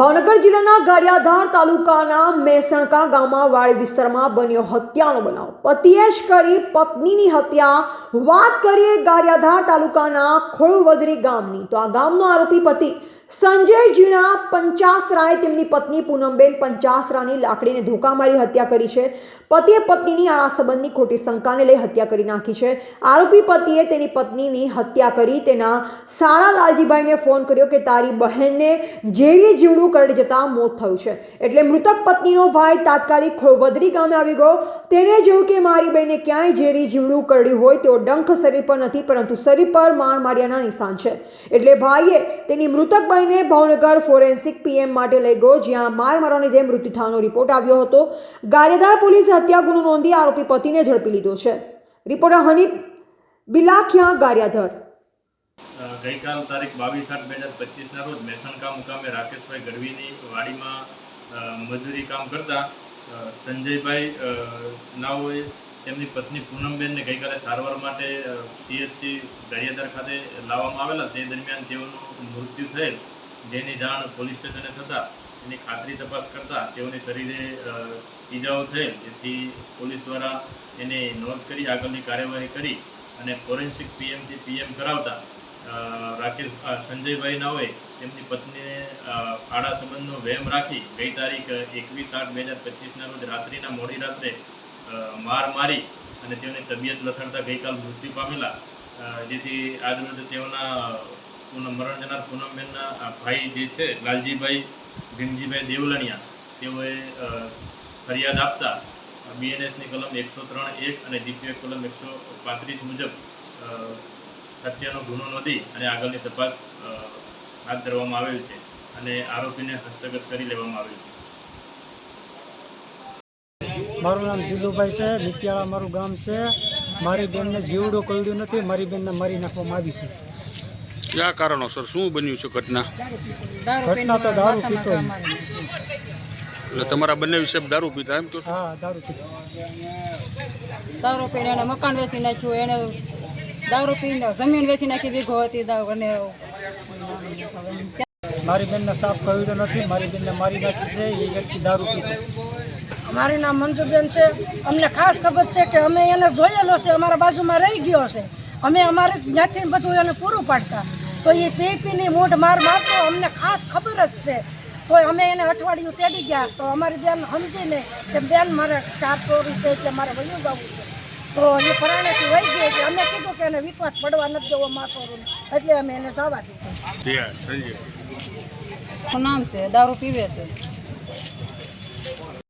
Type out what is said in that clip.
ભાવનગર જિલ્લાના ગારિયાધાર તાલુકાના મેસણકા ગામમાં વાડી વિસ્તારમાં બન્યો હત્યાનો બનાવ. પતિએ જ કરી પત્નીની હત્યા. વાત કરીએ ગારિયાધાર તાલુકાના ખોળવદરી ગામની. તો આ ગામનો આરોપી પતિ સંજય જીણા પંચાસરાએ તેમની પત્ની પૂનમબેન પંચાસરાની લાકડીને ધોકા મારી હત્યા કરી છે. પતિએ પત્નીની આળા સંબંધની ખોટી શંકાને લઈ હત્યા કરી નાખી છે. આરોપી પતિએ તેની પત્નીની હત્યા કરી તેના સાળા લાલજીભાઈને ફોન કર્યો કે તારી બહેનને ઝેરી જીવડું કરડી જતાં મોત થયું છે. એટલે મૃતક પત્નીનો ભાઈ તાત્કાલિક ખોબદરી ગામે આવી ગયો. તેને જોયું કે મારી બહેને ક્યાંય ઝેરી જીવડું કરડ્યું હોય તેઓ ડંખ શરીર પર નથી, પરંતુ શરીર પર માર માર્યાના નિશાન છે. એટલે ભાઈએ તેની મૃતક બહેને ભાવનગર ફોરેન્સિક પીએમ માટે લઈ ગયો, જ્યાં માર મારવાને લીધે મૃત્યુ થવાનો રિપોર્ટ આવ્યો હતો. ગારેદાર પોલીસે હત્યા ગુનો નોંધી આરોપી પતિને ઝડપી લીધો છે. રિપોર્ટર હનીફ બિલાખિયા ગારિયાધર. ગઈકાલ તારીખ બાવીસ આઠ બે હજાર પચીસના રોજ મહેસાણકા મુકામે રાકેશભાઈ ગઢવીની વાડીમાં મજૂરી કામ કરતા સંજયભાઈ નાઓએ તેમની પત્ની પૂનમબેનને ગઈકાલે સારવાર માટે સીએચસી દરિયાદર ખાતે લાવવામાં આવેલા. તે દરમિયાન તેઓનું મૃત્યુ થયેલ. જેની જાણ પોલીસ સ્ટેશને થતાં, એની ખાતરી તપાસ કરતાં તેઓની શરીરે ઈજાઓ થયેલ. જેથી પોલીસ દ્વારા એને નોંધ કરી આગળની કાર્યવાહી કરી અને ફોરેન્સિક પીએમથી પીએમ કરાવતા રાકેશ સંજયભાઈ નાઓએ તેમની પત્નીને આડા સંબંધનો વહેમ રાખી ગઈ તારીખ એકવીસ આઠ બે હજાર પચીસના રોજ રાત્રિના મોડી રાત્રે માર મારી અને તેઓની તબિયત લથડતા ગઈકાલ મૃત્યુ પામેલા. જેથી આજરોજ તેઓના પૂનમ મરણ જનાર પૂનમબેનના ભાઈ જે છે, લાલજીભાઈ ભીમજીભાઈ દેવલણિયા, તેઓએ ફરિયાદ આપતા બીએનએસની કલમ એકસો ત્રણ એક અને જીપીએફ કલમ એકસો પાંત્રીસ મુજબ હત્યાનો ગુનો નોંધી અને આગળની તપાસ હાથ ધરવામાં આવેલ છે અને આરોપીને હસ્તગત કરી લેવામાં આવેલ છે. મારું નામ જીલુભાઈ છે મિતિયાળા મારું ગામ છે. મારી બેનને જીવડું કરડ્યું નથી મારી બેનને મારી નાખવામાં આવી છે. કયા કારણોસર? શું બન્યું છે ઘટના? ઘટના તો દારૂ પીતો એટલે તમારા બંને વિશે દારૂ પીતા એમ તો હા દારૂ પીતો. દારૂ પીને એને મકાન વેચી નાખ્યું એને દારૂ પીને જમીન વેચી નાખી ભીગો હતી દારૂ અને મારી બેનને સાફ કર્યો નથી મારી બેનને મારી નાખી છે એ વ્યક્તિ દારૂ પીતો. મારું નામ મંજુબેન છે. અમને ખાસ ખબર છે કે અમે એને જોયેલો છે અમારા બાજુમાં રહી ગયો છે. અમે અમારે જ્ઞાતિ બધું એને પૂરું પાડતા. તો એ પી પીની મૂઢ માર મારતો અમને ખાસ ખબર જ છે. તો અમે એને અઠવાડિયું તેડી ગયા. તો અમારી બેન સમજીને કે બેન મારે ચાર ચોરી છે એટલે મારે વયું જવું છે. તો એ પરાણેથી વહી અમે કીધું કે એને વિશ્વાસ પડવા નથી દેવો માસોરું એટલે અમે એને જવા દીધું. નામ છે? દારૂ પીવે છે?